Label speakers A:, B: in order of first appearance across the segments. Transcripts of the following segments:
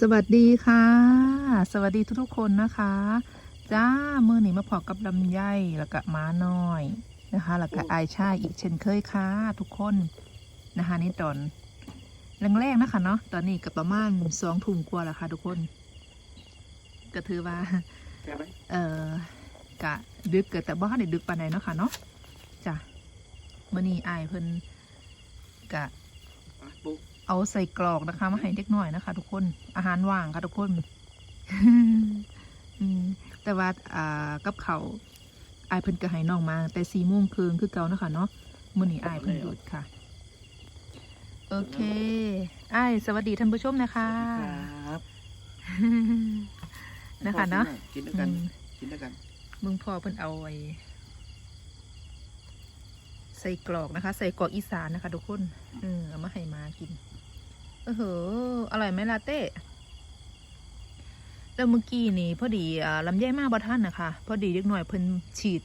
A: สวัสดีค่ะ สวัสดีทุกๆคนนะคะ จ้ามือหนีมาพอกับลำไยแล้วก็ม้าน้อยนะคะ แล้วก็อายชายอีกเช่นเคยค่ะทุกคนนะคะนี่ตอนแรกๆนะคะเนาะตอนนี้ก็ประมาณสองทุ่มกว่าแล้วค่ะทุกคน ก็ถือว่า
B: แค่ไหม
A: เออกะดึกเกิดแต่บ้านได้ดึกปานใดเนาะค่ะเนาะจ้ะมื่อนี้อายเพิ่นกะ
B: อะปุ๊บ
A: เอาใส่กรอกนะคะมาให้เด็กหน่อยนะคะ ทุกคนอาหารว่างค่ะทุกคนอืมแต่ว่าอ่ากับเขาวอายเพิ่นก็ให้น้องมา แต่สี่โมงคืนคือเก่านะคะเนาะมื้อนี้อายเพิ่นหยุดค่ะ โอเคอายสวัสดีท่านผู้ชมนะคะ
B: ครับ
A: นะคะเนาะ
B: กินด้วยกัน
A: อืม
B: กินด้วยกัน
A: มึงพ่อเพิ่นเอาไว้ใส่กรอกนะคะ ใส่กรอกอีสานนะคะ ทุกคนเออเอามาให้มากิน เออเหออร่อยไหมลาเต้แล้วเมื่อกี้นี่พอดีอ่าลำไยมากบ่ท่านนะคะพอดีเล็กหน่อยเพิ่นฉีด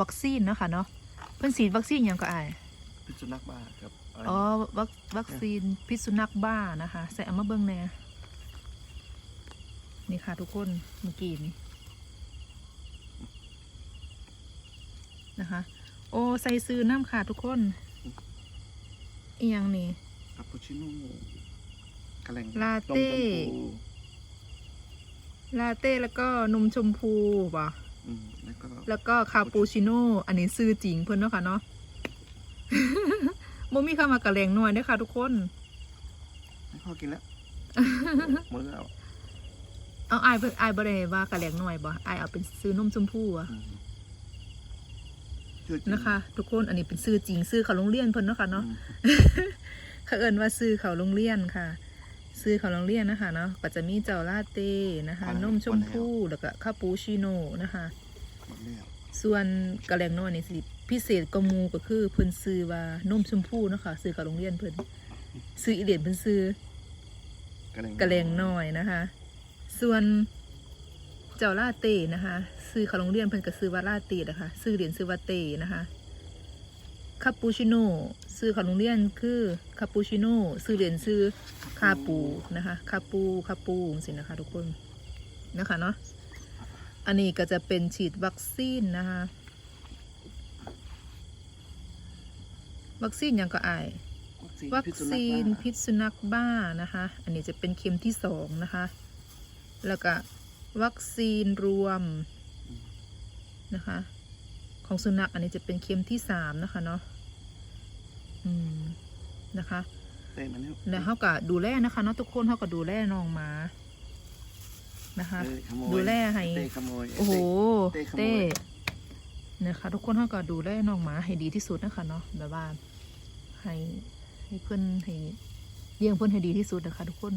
A: วัคซีนนะคะเนาะเพิ่นฉีดวัคซีนยังก็อาย
B: พิษสุนัขบ้าครับ
A: อ๋อวัควัคซีนพิษสุนัขบ้านะคะใส่เอามาเบิ่งแน่นี่ค่ะทุกคนเมื่อกี้นี่นะคะ โอ้ใส่ซื้อน้ำค่ะทุกคนอียังนี่
B: คาปูชิโน่ กระแลง
A: ลาเต้
B: นมชมพู
A: ลาเต้แล้วก็นมชมพูป่ะ
B: อืมแล้วก็
A: แล้วก็คาปูชิโน่อันนี้ซื้อจริงเพิ่นเนาะค่ะเนาะ โมมีข้าวมากระแรงหน่อยเด้วยค่ะทุกคน
B: ให้พ่อกินแล้วหมดแล้ว
A: เอาอายเพิ่นอายบ่ได้ว่ากระแรงหน่อยบ่อายเอาเป็นซื้อนมชมพูอะ
B: อืมชื่อจริง
A: นะคะ ทุกคนอันนี้เป็นซื้อจริงซื้อเขาโรงเรียนเพิ่นเนาะค่ะเนาะ
B: อืม
A: เขาเอิ้นว่าซื้อเขาโรงเรียนค่ะ ซื้อเขาโรงเรียนนะคะเนาะก็จะมีเจ้าลาเต้นะคะนมชมพูแล้วก็คาปูชิโน่นะคะ
B: หมดแล้ว
A: ส่วนกระแลงน้อยนี่สิพิเศษก็มูก็คือเพิ่นซื้อว่านมชมพูเนาะค่ะซื้อกับโรงเรียนเพิ่นซื้ออีเดียนเพิ่นซื้อก
B: ระแลง
A: กระแลงน้อยนะคะ ส่วนเจ้าลาเต้นะคะ ซื้อเขาโรงเรียนเพิ่นก็ซื้อว่าลาเต้นะคะ ซื้อเหรียญซื้อว่าเต้นะคะ คาปูชิโน่ซื้อเขาโรงเรียนคือคาปูชิโน่ซื้อเหรียญซื้อคาปูนะคะคาปูคาปูสินะคะทุกคนนะคะเนาะอันนี้ก็จะเป็นฉีดวัคซีนนะคะวัคซีนหยังก็อายวัคซีน
B: พิ
A: พิ
B: ษ
A: ษสุนัขบ้านะคะ อันนี้จะเป็นเข็มที่สองนะคะ แล้วก็วัคซีนรวมนะคะ ของสุนัขอันนี้จะเป็นเข็มที่สามนะคะเนาะอืมนะคะ
B: เต้มาแล้ว
A: แล้วเขาก็ดูแลนะคะเนาะทุกคนเขาก็ดูแลน้องหมานะคะ
B: เต้ขโมย
A: ดูแลให้
B: เต้ขโมย
A: โอ้โห
B: เต้ขโมย
A: เต้นะคะทุกคนเขาก็ดูแลน้องหมาให้ดีที่สุดนะคะเนาะแบบว่าให้ให้เพื่อนให้เลี้ยงเพื่อนให้ดีที่สุดนะคะ ทุกคน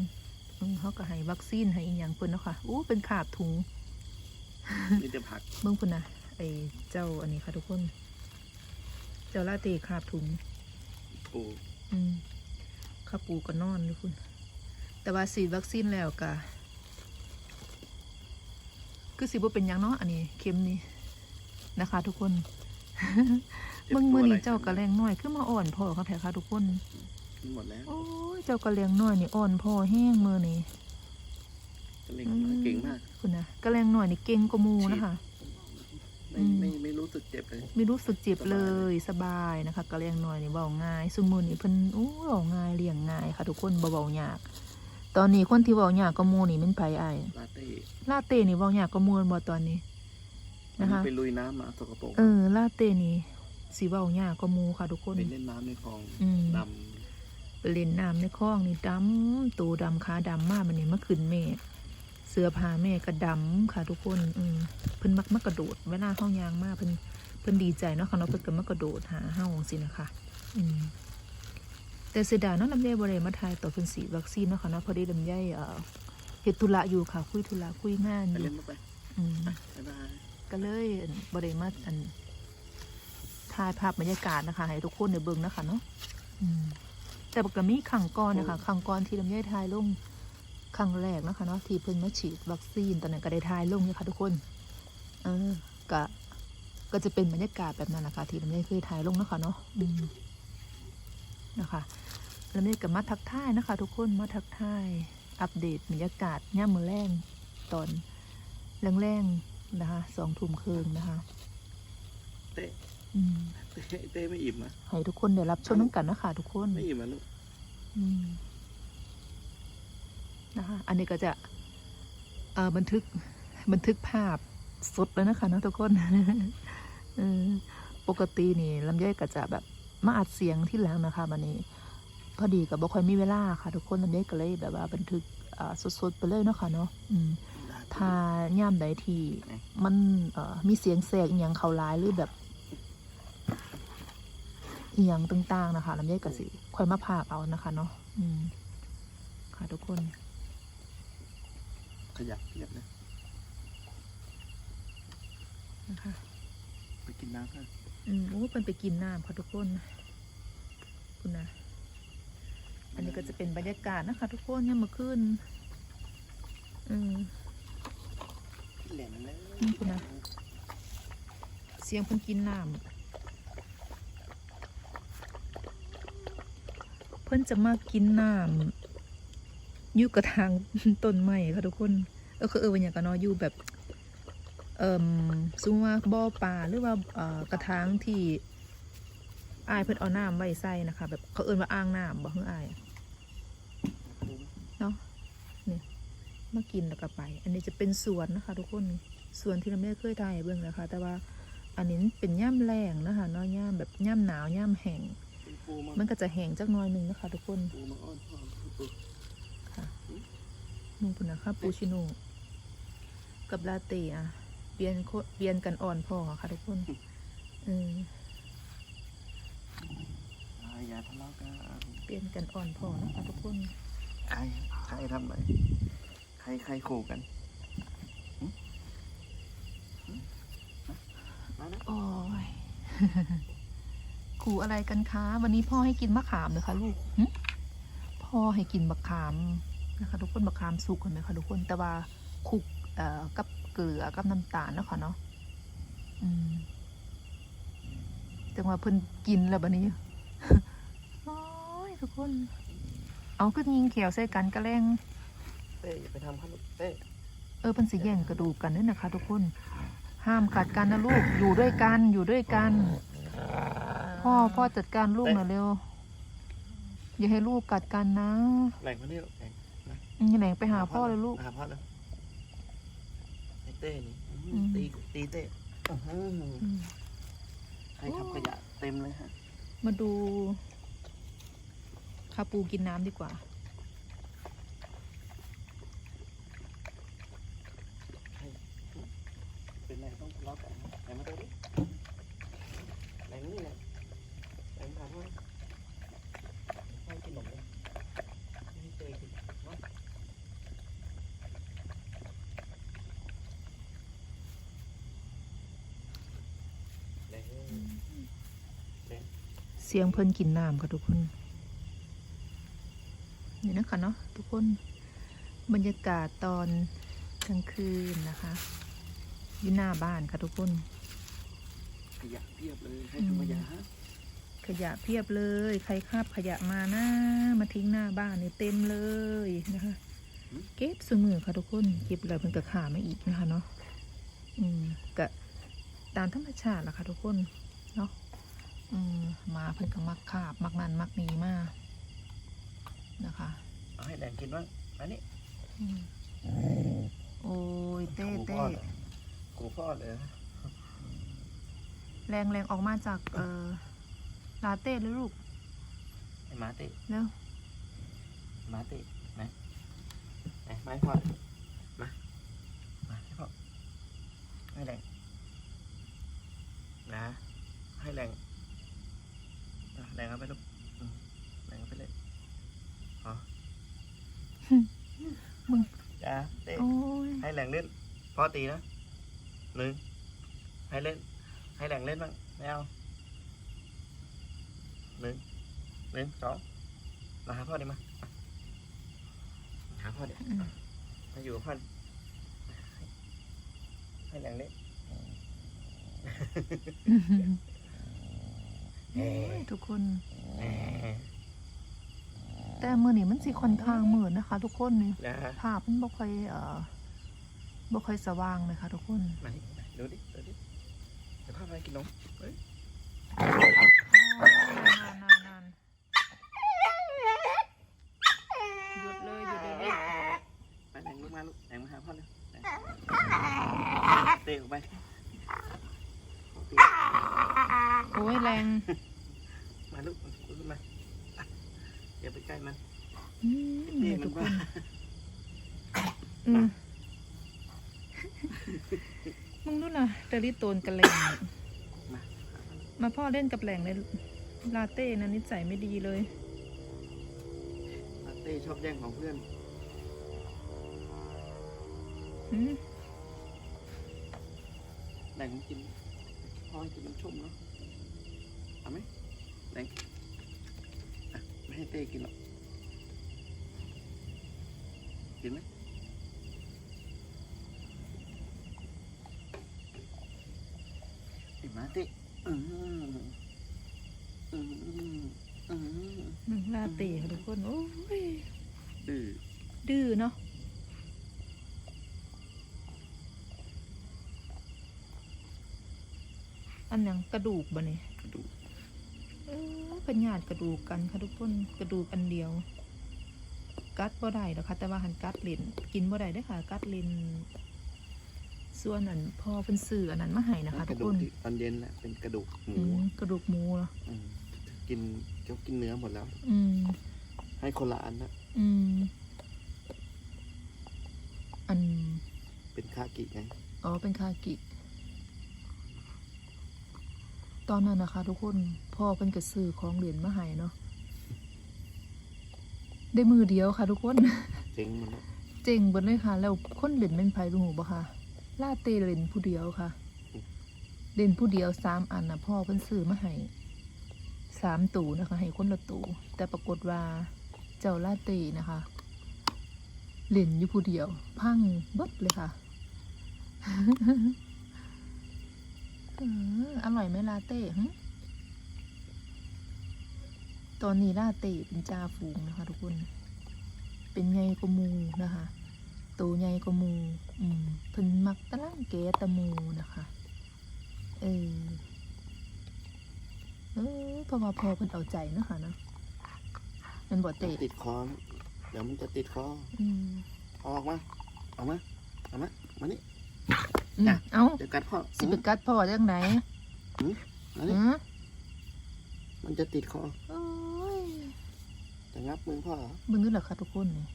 A: อืมเขาก็ให้วัคซีนให้อีกอย่างเพื่อนเนาะค่ะอู้เป็นขาบถุง
B: มีแต่ผัก
A: เบื้องเพื่นนะไอเจ้าอันนี้ค่ะทุกคน เจ้าลาเต้ขาบถุง
B: ปู
A: อืมข้าปูก็นอนทุกคน แต่ว่าฉีดวัคซีนแล้วก็คือสิบ่เป็นหยังเนาะอันนี้เข็มนี่นะคะ ทุกคน
B: จ็บ
A: เบิ่งมือ
B: ตัวะ
A: นี่
B: ไร
A: เจ้ากระแลงน้อยขึ้นมาอ่อนพ่อค่ะแท้ค่ะทุกคน
B: กินหมดแล้ว
A: โอ้ยเจ้ากระแลงน้อยนี่อ่อนพ่อแห้งมือนี่
B: กระเลงน้อยเก่งมาก
A: คุณนะกระแลงน้อยนี่เก่งกว่าหมูนะคะ
B: ไม่
A: อืม
B: ไม่ไม่รู้สึกเจ็บเลย
A: ไม่รู้สึกเจ็บเลยสบายนะคะกระแลงน้อยนี่เบาง่ายซุมือนี่เพิ่นโอ้เบาง่ายเลี้ยงง่ายค่ะ ทุกคนเบาๆยาก ตอนนี้คนที่เบายากก็มูนี่เป็นไผไอ้าย
B: ลาเต้
A: ลาเต้นี่เบายากก็มูนบ่ตอนนี้
B: วั
A: นะคะ
B: ไปลุยน้ำมาสกปรก
A: เออลาเต้นี่สีเบายากก็มูค่ะทุกคน
B: ไปเล่นน้ำในคลอง
A: อืม
B: ด
A: ไปเล่นน้ำในคลองนี่ดำตูดำขาดำมากมันนี่เมื่อคืนแม่ เสื้อผ้าแม่ก็ดำค่ะทุกคนอืมเพิ่นมักมากระโดดเวลาห้องยางมากเพิ่นเพิ่นดีใจเนาะค่ะเนาะเพิ่นก็มากระโดดหาเฮาสินะคะอืมแต่เสียดายเนาะลำไยบ่ได้มาทายต่อเพิ่นสีดวัคซีนเนาะค่ะเนาะพอดีลำไยเอ่อเฮ็ดธุระอยู่ค่ะ คุยธุระคุยงานำอ
B: ไป
A: ยู่
B: เล่นมาไป
A: อืม
B: บ๊ายบาย
A: ก็เลยอั่นบริมาอันถ่ายภาพบรรยากาศนะคะ ให้ทุกคนในเบิ่งนะคะเนาะอืมแต่ปกติมีขังก้อนนะคะขังก้อนที่ลำไยทายลง ครั้งแรกนะคะเนาะที่เพิ่นมาฉีดวัคซีนตอนนั้นก็ได้ทายลงเนี่ยค่ะทุกคนเออก็ก็จะเป็นบรรยากาศแบบนั้นนะคะที่ลำไยเคยถ่ายลงนะคะเนาะอืมนะคะลำไยกับมาทักทายนะคะ ทุกคนมาทักทายอัปเดตบรรยากาศย่ามมือแรงตอนแรงๆนะคะสองทุ่มครึ่งนะคะ
B: เต้
A: อืม
B: เต้เต้ไม่อิ่มอะ
A: ให้ทุกคนได้รับชมน้ำกันนะคะทุกคน
B: ไม่อิ่มอะลูก
A: อืม นะคะอันนี้ก็จะบันทึกบันทึกภาพสดแล้วนะคะนะทุกคนปกตินี่ลำไยก็จะแบบมาอัดเสียงที่หลังนะคะวันนี้ พอดีกับบ่ค่อยมีเวลาค่ะ ทุกคนลำไยก็เลยแบบว่าบันทึกสดๆไปเลยเนาะค่ะเนาะถ้าย่ามใดที่มันมีเสียงแสกอย่างเขาร้ายหรือแบบอหย่างต่างๆนะคะลำไยกสิค่อยมาพากเอานะคะเนาะค่ะทุกคน
B: ยับเพียบเลย
A: นะคะ
B: ไปกินน้ำกัน
A: อืมโอ้เป็นไปกินน้ำค่ะทุกคนคุณนะอันนี้ก็จะเป็นบรรยากาศนะคะ ทุกคนเนี่ยามมาขึ้น อืม
B: แหลมเลย
A: นี่คุณนะเสียงเพิ่นกินน้ำเพิ่นจะมากินน้ำอ ยู่กระทางต้นไม้ค่ะทุกคนเออคือเออวันอย่างกันเนาะอยู่แบบเอ่มซุมว่าบ่อปลาหรือว่าเอ่อกระถางที่อายเพิ่นเอาน้ำไว้ใส่นะคะ แบบเขาเอิ้นว่าอ่างน้ำบ่เฮืออายเนาะนี่มากินแล้วก็ไป อันนี้จะเป็นสวนนะคะ ทุกคนสวนที่เราไม่เคยถ่ายเบิ่งนะคะ แต่ว่าอันนี้เป็นย่ำแรงนะคะเนาะย่ำแบบย่ำหนาวย่ำแห้ง
B: มั
A: นก็จะแห้งจักน้อยหนึงนะคะ ทุกคน
B: นพ่อปู
A: นุ่งปุ่นนะคะปูชิโน่กับลาเต้อะเปลี่ยนโคเปลี่ยนกันอ่อนพอค่ะทุกคนเออ
B: อ่าอย่าทะเลาะกัน
A: เปลี่ยนกันอ่อนพอนะคะทุกคน
B: ใคร ใครทำอะไร ใคร ใครขู่กันหึหึมานะ
A: โอ้ยขู่อะไรกันคะ วันนี้พ่อให้กินมะขามเลยค่ะลูกหึพ่อให้กินมะขาม นะคะทุกคนมะขามสุกเห็นไหมคะทุกคนแต่ว่าคลุกเอ่อกับเกลือกับน้ำตาลนะคะเนาะอืมจังว่าเพิ่นกินแล้วบัดนี้โอ้ยทุกคน เอาขึ้นยิงเขียวใส่กันกระแรง
B: เต้อย่าไปทำเขาลูกเต้
A: เออเป็นสิแย่งกระดูกกันนี่นะคะ ทุกคน ห้ามกัดกันนะลูกอยู่ด้วยกันอยู่ด้วยกัน พ่อพ่อจัดการลูกหน่อยเร็ว อย่าให้ลูกกัดกันนะ
B: แหล่งมานี่ลูกแหล่ง
A: อืมแหลงไปหาพ่อเลยลูก
B: หาพ่อเลยไอ้เต้นี่
A: อืม
B: ตีตีเต้อื้อหือ
A: อืม
B: ใครทำขยะเต็มเลยฮะ
A: มาดูคาปูกินน้ำดีกว่า
B: ใครเป็นไรต้องทะเลาะกันไหนมาดูดิไหนนี่แหละไหนมาถามว่าให้กินขนมเลยให้เต้กินเนาะไหน
A: เสียงเพิ่นกินน้ำค่ะทุกคนนี่นะคะเนาะทุกคนบรรยากาศตอนกลางคืนนะคะอยู่หน้าบ้านค่ะทุกคน
B: ขยะเพียบเลยให้ทำขยะฮะ
A: ขยะเพียบเลย ใครคาบขยะมานะมาทิ้งหน้าบ้านนี่เต็มเลยนะคะ เก็บสมือค่ะทุกคนเก็บแล้วเพิ่นก็ขามาอีกนะคะเนาะอืมกะตามธรรมชาติล่ะค่ะทุกคนเนาะ อืมหมาเพิ่นก็มักคาบ มักนันมักหนีมากนะคะ
B: เอาให้แดงกินบ้างอันนี้
A: อืมโอ้ยเต้
B: กู
A: เต้
B: พ่อเหรอกูพ่อเลย
A: แรงแรงออกมาจากเอ่อลาเต้เลยลูก
B: ไอ้หมาเตะ
A: เร็ว
B: หมาเตะไหนไหนไมาให้พ่อเลยมามาให้พ่อให้แรงนะให้แรงอะ แรงเอาไปลูกอืมแรงเอาไปเลยอ๋อ
A: มึง
B: จ้าเตะ
A: โอ้ย
B: ให้แรงเล่นพ่อตีนะหนึ่งให้เล่น ให้แรงเล่นบ้างไม่เอาหนึ่งหนึ่งสองมาหาพ่อดิมามาหาพ่อดิ
A: อืม
B: มาอยู่กับพ่อดิให้แรงเล่น
A: โอ้ย ทุกคน
B: แหม
A: แต่มือนี่มันสิค่อนข้างมืดนะคะ ทุกคนนี่
B: นะฮะ
A: ภาพมันบ่ค่อยเอ่อบ่ค่อยสว่างเลยค่ะ ทุกคน
B: ไหนดูดิดูดิเดี๋ยวพาไปกินนมเฮ้ย
A: นานนานหยุดเลยหยุดเลยลูก
B: ไปแหน่งลูกมาลูกแหน่งมาหาพ่อเลยแหน่งเตะออกไป
A: โอ้ยแรง
B: มาลูกลูกขึ้นมาอะอย่าไปใกล้มัน
A: อืม
B: เตะ
A: เนี่ย
B: มั
A: ทุ
B: น
A: กค
B: บ้าน
A: อืมมึงดูนะเตอรี่โตนกับแหลง
B: มา
A: พ่อเล่นกับแหลงในลาเต้นะนิสัยไม่ดีเลย
B: ลาเต้ชอบแย่งของเพื่อน
A: อืม
B: แหล่งมันกิน พ่อให้กินน้ำชุ่มเนาะเอาไหมแหล่งอะไม่ให้เต้กินหรอกกินไหมไอ้หมาเต้อืมอืมอืม
A: มึงลาเต้ค่ะทุกคน โอ้ย
B: ดื้อ
A: ดื้อเนาะ อันหยังกระดูกบ่เนี่ย
B: กระดูก
A: เออเป็นญาติกระดูกกันค่ะทุกคนกระดูกอันเดียว กัดบ่ได้หรอกค่ะแต่ว่าหันกัดเลนกินบ่ได้เด้อค่ะ กัดเลนส่วนอันพอเป็นสื่ออันนั้นมาให้นะคะ
B: ก
A: ทุ
B: ระ
A: ก
B: ดู
A: ค
B: ก
A: น
B: ที่ตอนเย็นแหละเป็นกระดูกหมู
A: อืมกระดูกหมูเหรอ
B: อืมกินเขากินเนื้อหมดแล้ว
A: อืม
B: ให้คนละอันนะ
A: อืมอัน
B: เป็นคากิไง
A: อ๋อ เป็นคากิ ตอนนั้นนะคะ ทุกคนพ่อเป็นกระซื้อของเหรียญมาให้เนาะได้มือเดียวค่ะ ทุกคน
B: เจ๊งหมันแล้ว
A: เจ๋งเบิดเลยค่ะ แล้วคนเหรียญเป็นไผรู้บ่ค่ะลาเต้เหรียญผู้เดียวค่ะเหรียญผู้เดียวสามอันนะพ่อเพิ่นซื้อมาให้สามตู่นะคะให้คนละตู่แต่ปรากฏว่าเจ้าลาเต้นะคะเหรียญอยู่ผู้เดียว พังเบิดเลยค่ะเอออร่อยไหมลาเต้หึตอนนี้ลาเต้เป็นจ่าฝูงนะคะ ทุกคน เป็นไงก็มูนะคะโตใหญ่ก็มูอืมเพิ่นมักตะล่างแกะตะมูนะคะ เออ เออเพราะว่าพอเพิ่นเอาใจเนาะคะเนาะมันบ่เตะ
B: ติดคอมเดี๋ยวมันจะติดคอ
A: อืม
B: เอาออกมา เออกมา เอามา มานี่
A: อืม
B: น่ะ
A: เอ้า
B: เดี๋ยวกัดพ่อ
A: สิไปกัดพ่อจังไหน
B: มานี่
A: หือ
B: มันจะติดคอ
A: โอ้ย
B: จะงับมือพ่อเหรอ
A: เบิ่งดูล่ะค่ะทุกคนนี่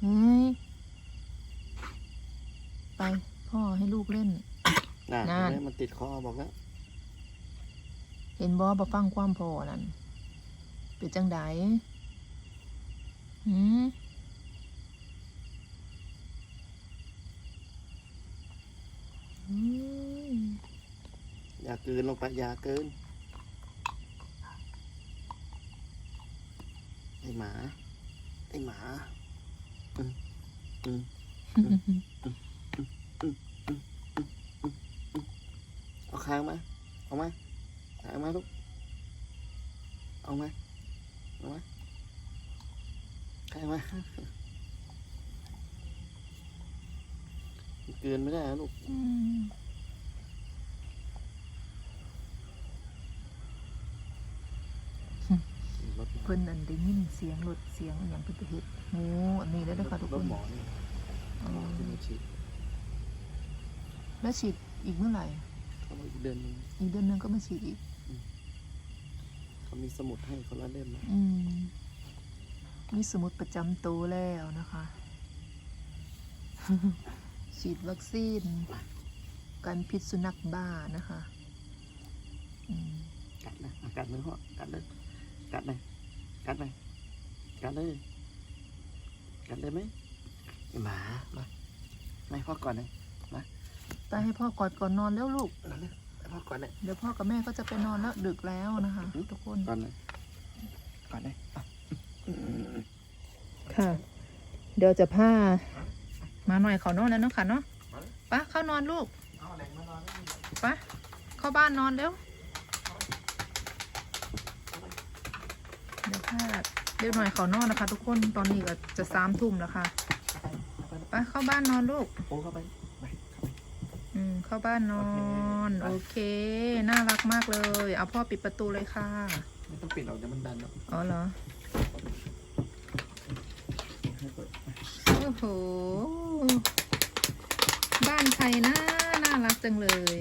A: เฮ้ยไปพ่อให้ลูกเล่น
B: น่ะ
A: นั่น
B: เห็นไหมมันติดคอบอกแล้ว
A: เห็นบ่บ่ฟังความพ่อนั่นเป็นจังไดหืม อ
B: ย่าเกินลงไปอย่าเกินไอหมาไอหมาอืมอืมเอาคางมาเอามาคามาลูกเอามาเอามาคางมา เกินไม่ได้นะลูก
A: อืม
B: รถ
A: เพิ่นอันได้ยินเสียงรถเสียงอหย่างเพิ่นไปเฮ็ดโอ้อันนี้แล้วเด้อค่ะทุก
B: ร
A: ค
B: ถ
A: น
B: หมอนี่
A: อ๋อ
B: หมอที่มาฉีด
A: แล้วฉีดอีกเมื่อไหร่
B: เขาบอกอีกเดือนหนึง
A: อีกเดือนหนึงก็มาฉีดอีก
B: เขามีสมุดให้คนละเล่มนะ
A: อืมมีสมุดประจำตัวแล้วนะคะ ฉีดวัคซีนการพิษสุนัขบ้านะคะอืม
B: กัดนะอะกัดมือพ่อกัดเลยกัดเลยกัดเลยกัดเลยกัดเลยไหมหมามาไม่พ่อก่อนเลย
A: ไปให้พ่อกอดก่อนนอนแล้วลูก
B: นอนเลยให้พ่อก่อนเลย
A: เดี๋ยวพ่อกับแม่ก็จะไปนอนแล้วดึกแล้วนะคะทุกคน
B: ก่อนเลยก่อนเลยอะ
A: ค่ะ เดี๋ยวจะพา มาหน่อยเขานอนแล้วเนาะค่ะเนาะไปะเข้านอนลูก
B: เอาแหล่งมานอนแล้ว
A: ไปะเข้าบ้านนอนเร็วาติเดี๋ยวหน่อยเขานอนนะคะ ทุกคนตอนนี้ก็จะสามทุ่มแล้วค่ะ
B: เข้าไป
A: ไปเข้าบ้านนอนลูก
B: โอ้เข้าไปไปเข้าไป
A: อืมเข้าบ้านนอน
B: โอ
A: โอ
B: เค
A: เค น่ารักมากเลย เอาพ่อปิดประตูเลยค่ะ
B: ไม่ต้องปิดหรอกเดี๋ยวมันดันหรอก
A: อ๋อเหรอ
B: ให้เปิดไป
A: โอ้โห บ้านใครนะน่ารักจังเลย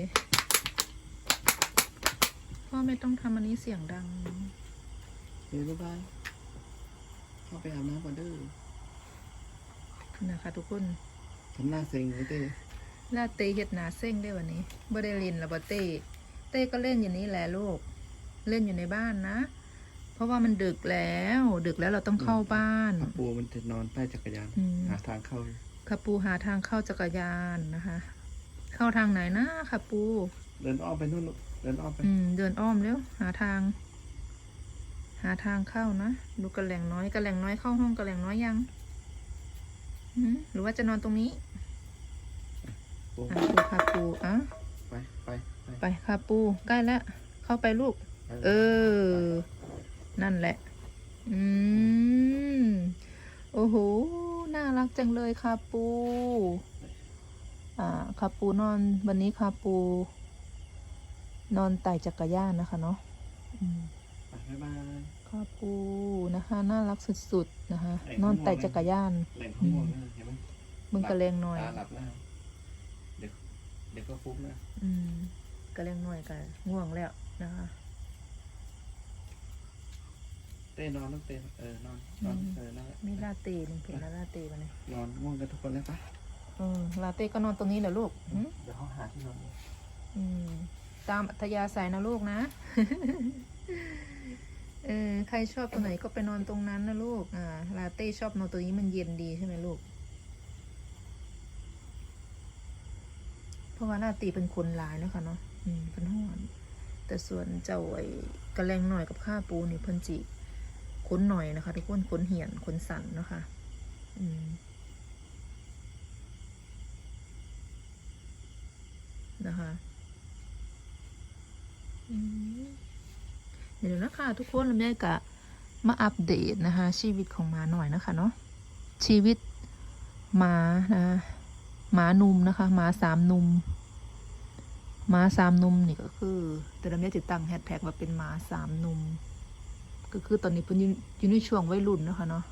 A: พ่อไม่ต้องทำอันนี้เสียงดัง
B: เดี๋ยวบ๊ายบายเข้าไปอาบน้ำก่อนเด้อ
A: นะคะ ทุกคน
B: ทำหน้าเซ็งเลยเต้
A: ลาเต้เฮ็ดหนาเส้งได้วันนี้บ่ได้เล่นแล้วบ่เต้เต้ก็เล่นอยู่นี่แหละลูก เล่นอยู่ในบ้านนะเพราะว่ามันดึกแล้ว ดึกแล้วเราต้องเข้าบ้าน
B: อาปูมันจะนอนใต้จักรยาน
A: อืม
B: หาทางเข้า
A: คาปูหาทางเข้าจักรยานนะคะ เข้าทางไหนนะคาปู
B: เดินอ้อมไปนู่นลูกเดินอ้อมไป
A: อืมเดินอ้อมเร็วหาทาง หาทางเข้านะดูกระแหล่งน้อยกระแหล่งน้อยเข้าห้องกระแหล่งน้อยยังหืมหรือว่าจะนอนตรงนี้
B: ปู
A: อะปูคาปูอะ
B: ไปไปไป
A: ไปคาปูใกล้แล้วเข้าไปลูกเออ นั่นแหละ อืม โอ้โห น่ารักจังเลยคาปู อ่าคาปูนอนวันนี้คาปู นอนไต่จักรยานนะคะเนาะอืม
B: ไปบ๊ายบาย
A: คาปูนะคะ น่ารักสุดๆนะคะ
B: ไอ้
A: นอน
B: ข้างนอก
A: ไต่จักรยาน
B: แหล่งข้างบนนะเห็นไหม
A: มึงกระเลงหน่อย
B: ตาหลับแล้วเดี๋ยวเดี๋ยวก็ฟุบนะ
A: อืมกระเลงหน่อยกันง่วงแล้วนะคะ
B: เต้นอนต้องเต้นเออนอนนอน
A: อืม
B: เออนั่นแหละ
A: มีลาเต้หนึ่งเพลงแล้วลาเต้มาเนี่ย
B: นอนง่วงกันทุกคนแล้วปะ
A: เออลาเต้ก็นอนตรงนี้เหรอลูกหืม
B: เดี๋ยวเขาหาที่นอน
A: อืมตามอัธยาศัยนะลูกนะ เออใครชอบตัวไหนก็ไปนอนตรงนั้นนะลูก อ่า ลาเต้ชอบนอนตัวนี้มันเย็นดีใช่ไหมลูก เพราะว่าลาเต้เป็นคนหลายเนาะคะเนาะ อืมเป็นห่วงแต่ส่วนเจ้าไอ้กระแลงหน่อยกับข้าปูนี่เพิ่นจิข นหน่อยนะคะ ทุกคนขนเหี่ยนขนสันนะคะ อืมนะคะเดี๋ยวนะคะทุกคนเราเนี่ยกะมาอัปเดตนะคะ ชีวิตของหมาหน่อยนะคะเนาะชีวิตหมานะหมานุ่มนะคะหมาสามนุ่มหมาสามนุ่มนี่ก็คือแต่เราเนี่ยติดตั้งแฮชแท็กว่าเป็นหมาสามนุ่ม ก็คือตอนนี้เพิ่นอยู่อยู่ในช่วงวัยรุ่นนะคะเนาะ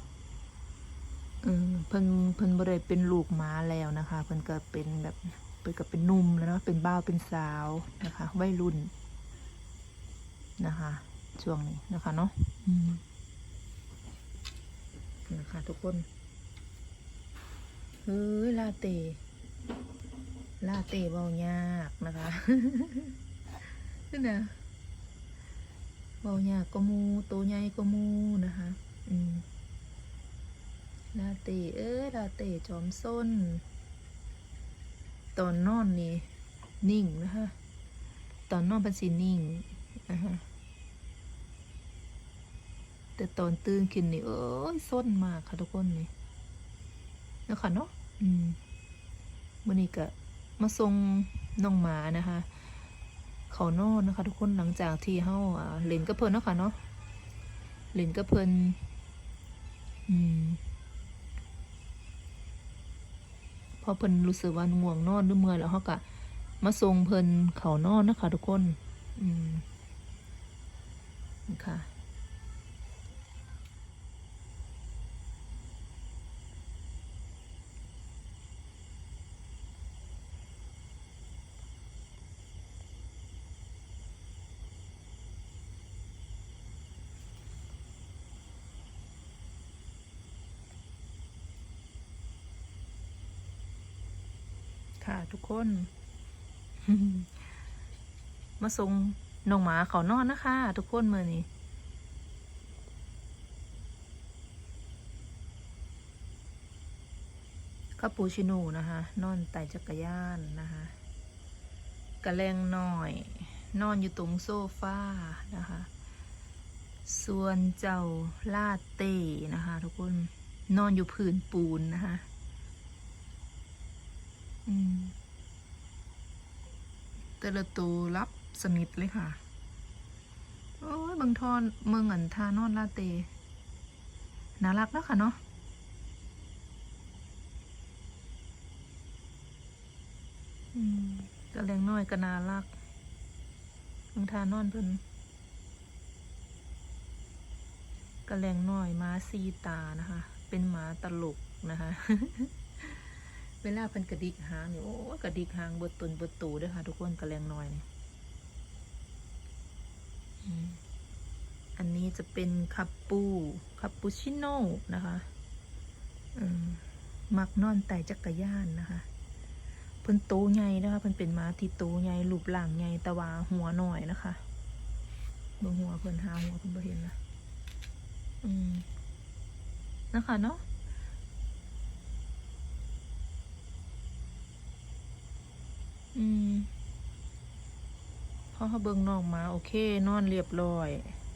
A: เออเพิ่นเพิ่นบ่ได้เป็นลูกหมาแล้วนะคะ เพิ่นก็เป็นแบบเปิดกับเป็นหนุ่มแล้วเนาะเป็นบ้าวเป็นสาวนะคะวัยรุ่นนะคะ ช่วงนี้นะคะเนาะอืมนะคะทุกคนเฮ้ยลาเต้ลาเต้เบายากนะคะนี่นะ เบายาก็มูโตวใหญ่ก็มูนะคะอืมลาเต้เอ้ยลาเต้จอมส้น ตอนนอนนี่นิ่งนะคะตอนนอนเป็นสีนิ่งนะคะแต่ตอนตื่นขึ้นนี่เอ้ยส้นมากค่ะทุกคนนี่นะคะเนาะอืมวันนี้ก็มาส่งน้องหมานะคะ เขานอนนะคะ ทุกคนหลังจากที่เฮาเล่นกระเพินเนาะค่ะเนาะเล่นกระเพินอืมพอเพิ่นรู้สึกว่าง่วงนอนหรือเมื่อยแล้วเขาก็มาส่งเพิ่นเขานอนนะคะ ทุกคน อืมค่ะ ค่ะ ทุกคน มาส่งน้องหมาเขานอนนะคะ ทุกคนเมื่อนี้คาปูชิโน่นะคะ นอนไต่จักรยานนะคะกระแลงหน่อย นอนอยู่ตรงโซฟานะคะ ส่วนเจ้าลาเต้นะคะ ทุกคนนอนอยู่พื้นปูนนะคะ อืม แต่ละตัวรับสนิทเลยค่ะ โอ้ยบางทอนเมืองอันทานอนลาเตน่ารักเนาะค่ะเนาะอืมกระแรงน้อยก็น่ารักรองทานอนเพิ่นกระแรงน้อยม้าซีตานะคะ เป็นหมาตลกนะคะ เวลาเพิ่นกระดิกหางนี่โอ้กระดิกหางเบดตนเบดตูด้วยค่ะทุกคนกระแรงน้อยนี่อยอันนี้จะเป็นคัปปูคัปปูชิโน่นะคะมักนอนไต่จักรยานนะคะ เพิ่นโตใหญ่นะคะเพิ่นเป็นม้าที่โตใหญ่รูปร่างใหญ่ต่ว่าหัวหน่อยนะคะเบิ่งหัวเพิ่นหาหัวเพิ่นบ่เห็นนะอืมนะคะเนาะ อืมพอเขาเบิ่งน้องมา โอเค นอนเรียบร้อย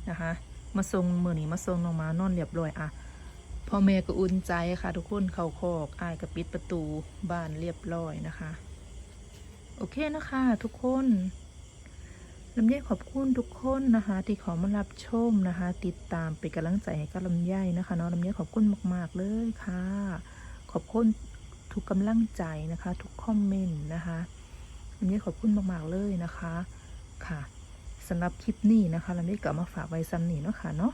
A: นะคะ มาส่งมือนี้มาส่งน้องมานอนเรียบร้อยอะพ่อแม่ก็อุ่นใจค่ะ ทุกคนเข้าคอกอายก็ปิดประตูบ้านเรียบร้อยนะคะ โอเคนะคะ ทุกคนลำไยขอบคุณทุกคนนะคะ ที่ขอมารับชมนะคะ ติดตามเป็นกำลังใจให้กับลำไยนะคะเนาะลำไยขอบคุณมากๆเลยค่ะ ขอบคุณทุกกำลังใจนะคะ ทุกคอมเมนต์นะคะ ลำไยขอบคุณมากๆเลยนะคะค่ะสำหรับคลิปนี้นะคะลำไยก็เอามาฝากไว้ซ้ำนี่เนาะค่ะเนาะ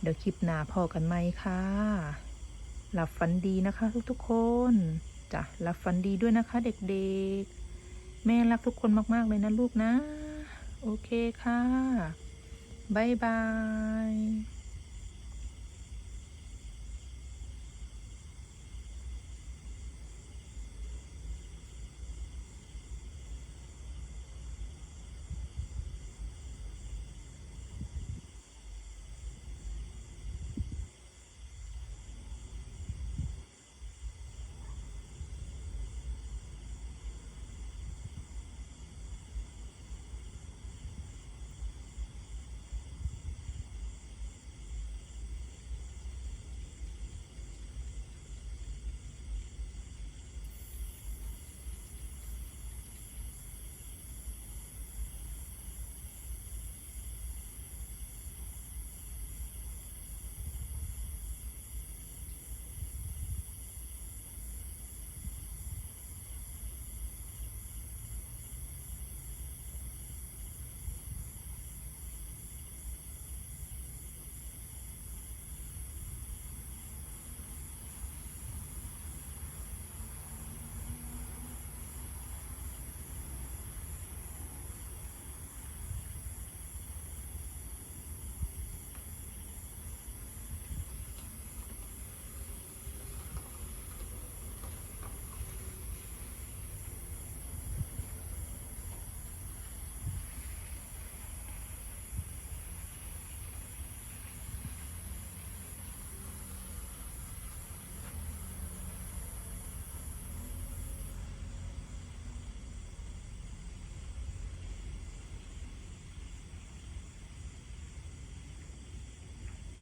A: เดี๋ยวคลิปหน้าพอกันไหมค่ะหลับฝันดีนะคะ ทุกๆคนจ้ะหลับฝันดีด้วยนะคะ เด็กๆ แม่รักทุกคนมากๆเลยนะลูกนะ โอเคค่ะ บ๊ายบาย